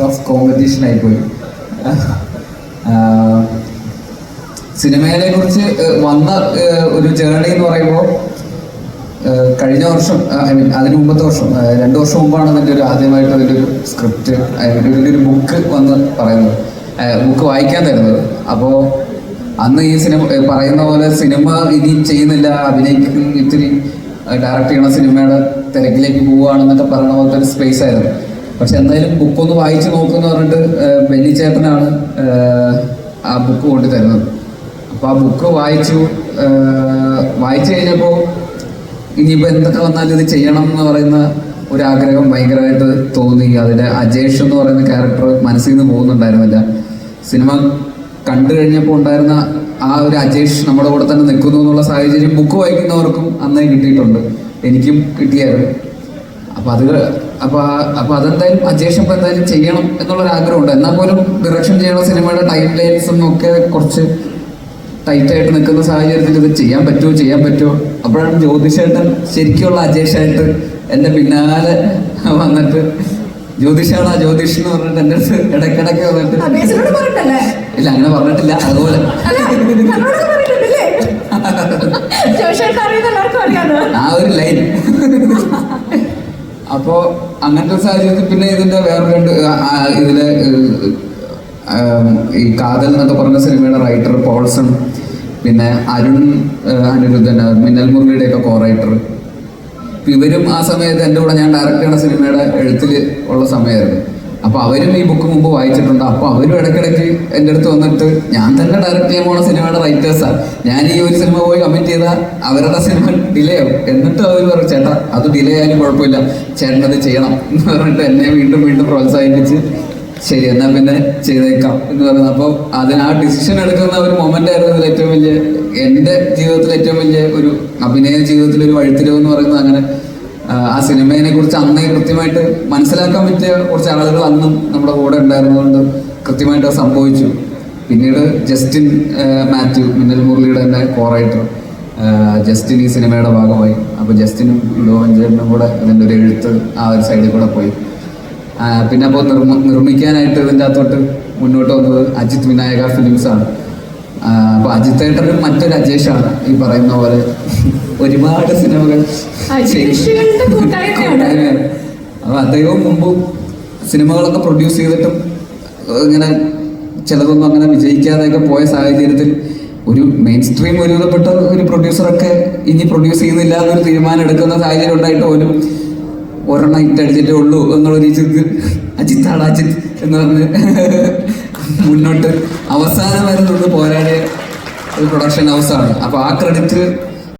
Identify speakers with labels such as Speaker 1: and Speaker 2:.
Speaker 1: Tough competition ആയിപ്പോയി. സിനിമയെ കുറിച്ച് വന്ന ഒരു ജേർണി എന്ന് പറയുമ്പോൾ കഴിഞ്ഞ വർഷം ഐ മീൻ അതിന് മുമ്പത്തെ വർഷം രണ്ട് വർഷം മുമ്പാണ് അതിന്റെ ഒരു ആദ്യമായിട്ട് അതിന്റെ ഒരു സ്ക്രിപ്റ്റ് ഇതിന്റെ ഒരു ബുക്ക് വന്ന് പറയുന്നത്. ബുക്ക് വായിക്കാൻ തരുന്നത്. അപ്പോൾ അന്ന് ഈ സിനിമ പറയുന്ന പോലെ സിനിമ ഇനി ചെയ്യുന്നില്ല അഭിനയിക്കുന്ന ഇത്തിരി ഡയറക്റ്റ് ചെയ്യണ സിനിമയുടെ തിരക്കിലേക്ക് പോവുകയാണെന്നൊക്കെ പറയുന്ന പോലത്തെ ഒരു സ്പേസ് ആയിരുന്നു. പക്ഷെ എന്തായാലും ബുക്കൊന്ന് വായിച്ച് നോക്കുമെന്ന് പറഞ്ഞിട്ട് ബെന്നിച്ചേട്ടനാണ് ആ ബുക്ക് കൊണ്ടു തരുന്നത് അപ്പോൾ ആ ബുക്ക് വായിച്ചു വായിച്ചു കഴിഞ്ഞപ്പോൾ ഇനിയിപ്പോൾ എന്തൊക്കെ വന്നാലും ഇത് ചെയ്യണം എന്ന് പറയുന്ന ഒരു ആഗ്രഹം ഭയങ്കരമായിട്ട് തോന്നി. അതിന്റെ അജേഷ് എന്ന് പറയുന്ന ക്യാരക്ടർ മനസ്സിൽ നിന്ന് പോകുന്നുണ്ടായിരുന്നില്ല. സിനിമ കണ്ടു കഴിഞ്ഞപ്പോൾ ഉണ്ടായിരുന്ന ആ ഒരു അജേഷ് നമ്മുടെ കൂടെ തന്നെ നിൽക്കുന്നു എന്നുള്ള സാഹചര്യം ബുക്ക് വായിക്കുന്നവർക്കും അന്നേ കിട്ടിയിട്ടുണ്ട്. എനിക്കും കിട്ടിയായിരുന്നു. അപ്പൊ അത് അപ്പൊ ആ- അപ്പൊ അതെന്തായാലും അജേഷം ഇപ്പൊ എന്തായാലും ചെയ്യണം എന്നുള്ളൊരു ആഗ്രഹമുണ്ട് എന്നാൽ പോലും ഡിറക്ഷൻ ചെയ്യണ സിനിമയുടെ ടൈം ലൈൻസും ഒക്കെ കുറച്ച് ടൈറ്റായിട്ട് നിൽക്കുന്ന സാഹചര്യത്തിൽ ഇത് ചെയ്യാൻ പറ്റുമോ ചെയ്യാൻ പറ്റുമോ? അപ്പോഴാണ് ജ്യോതിഷേട്ടൻ ശരിക്കുള്ള അജേഷായിട്ട് എന്റെ പിന്നാലെ വന്നിട്ട് ജ്യോതിഷാണ് ജ്യോതിഷ് എന്ന് പറഞ്ഞിട്ട് എന്റെ അടുത്ത് ഇടയ്ക്കിടയ്ക്ക് വന്നിട്ട് ഇല്ല അങ്ങനെ പറഞ്ഞിട്ടില്ല. അതുപോലെ. അപ്പോ അങ്ങനത്തെ സാഹചര്യത്തിൽ പിന്നെ ഇതിന്റെ വേറെ രണ്ട് ഇതിലെ ഈ കാതൽ എന്നൊക്കെ പറഞ്ഞ സിനിമയുടെ റൈറ്റർ പോൾസൺ പിന്നെ അരുൺ അനിരുദ്ധൻ മിന്നൽ മുരളിയുടെ ഒക്കെ കോ റൈറ്റർ ഇവരും ആ സമയത്ത് എന്റെ കൂടെ ഞാൻ ഡയറക്റ്റ് ചെയ്യുന്ന സിനിമയുടെ എഴുത്തിൽ ഉള്ള സമയമായിരുന്നു. അപ്പൊ അവരും ഈ ബുക്ക് മുമ്പ് വായിച്ചിട്ടുണ്ട്. അപ്പൊ അവരും ഇടയ്ക്കിടയ്ക്ക് എന്റെ അടുത്ത് വന്നിട്ട് ഞാൻ തന്നെ ഡയറക്റ്റ് ചെയ്യാൻ പോണ സിനിമയുടെ റൈറ്റേഴ്സാ ഞാൻ ഈ ഒരു സിനിമ പോയി കമ്മിറ്റ് ചെയ്താൽ അവരുടെ സിനിമ ഡിലേ ആവും എന്നിട്ട് അവർ പറയും ചേട്ടാ അത് ഡിലേ ആയാലും കുഴപ്പമില്ല. ചേട്ടൻ അത് ചെയ്യണം. എന്ന് പറഞ്ഞിട്ട് എന്നെ വീണ്ടും വീണ്ടും പ്രോത്സാഹിപ്പിച്ച് ശരി എന്നാ പിന്നെ ചെയ്തേക്കാം. എന്ന് പറയുന്നത് അപ്പോൾ അതിന് ആ ഡിസിഷൻ എടുക്കുന്ന ഒരു മൊമെന്റ് ആയിരുന്നു ഇതിൽ ഏറ്റവും വലിയ എന്റെ ജീവിതത്തിൽ ഏറ്റവും വലിയ ഒരു അഭിനയ ജീവിതത്തിൽ ഒരു വഴിത്തിരിവ് എന്ന് പറയുന്നത് അങ്ങനെ. ആ, സിനിമയെ കുറിച്ച് അന്നേ കൃത്യമായിട്ട് മനസ്സിലാക്കാൻ പറ്റിയ കുറച്ച് ആളുകൾ അന്നും നമ്മുടെ കൂടെ ഉണ്ടായിരുന്നതുകൊണ്ട് കൃത്യമായിട്ട് അത് സംഭവിച്ചു. പിന്നീട് ജസ്റ്റിൻ മാത്യു മിന്നൽ മുരളിയുടെ തന്നെ കോറൈറ്റർ ജസ്റ്റിൻ ഈ സിനിമയുടെ ഭാഗമായി. അപ്പോൾ ജസ്റ്റിനും ലോഞ്ചേട്ടനും കൂടെ ഇതിന്റെ ഒരു എഴുത്ത് ആ ഒരു സൈഡിൽ കൂടെ പോയി. പിന്നെ അപ്പോൾ നിർമ്മ നിർമ്മിക്കാനായിട്ട് ഇതിന്റെ അകത്തോട്ട് മുന്നോട്ട് വന്നത് അജിത് വിനായക ഫിലിംസ് ആണ് അപ്പോൾ അജിത് ഏട്ടനും മറ്റൊരു അജേഷാണ് ഈ പറയുന്ന പോലെ ഒരുപാട് സിനിമകൾ അപ്പൊ അദ്ദേഹവും മുമ്പും സിനിമകളൊക്കെ പ്രൊഡ്യൂസ് ചെയ്തിട്ടും ഇങ്ങനെ ചിലതൊന്നും അങ്ങനെ വിജയിക്കാതെയൊക്കെ പോയ സാഹചര്യത്തിൽ ഒരു മെയിൻ സ്ട്രീം ഒരുവിധപ്പെട്ട ഒരു പ്രൊഡ്യൂസറൊക്കെ ഇനി പ്രൊഡ്യൂസ് ചെയ്യുന്നില്ല എന്നൊരു തീരുമാനം എടുക്കുന്ന സാഹചര്യം ഉണ്ടായിട്ട് പോലും ഒരെണ്ണം ഇട്ടടിച്ചിട്ടേ ഉള്ളൂ എന്നുള്ള രീതിക്ക് അജിത്താണ് അജിത്ത് എന്ന് പറഞ്ഞ് മുന്നോട്ട് അവസാനം വരെ നിന്ന് പോരാടിയ ഒരു പ്രൊഡക്ഷൻ ഹൗസാണ് അപ്പോൾ ആ ക്രെഡിറ്റ്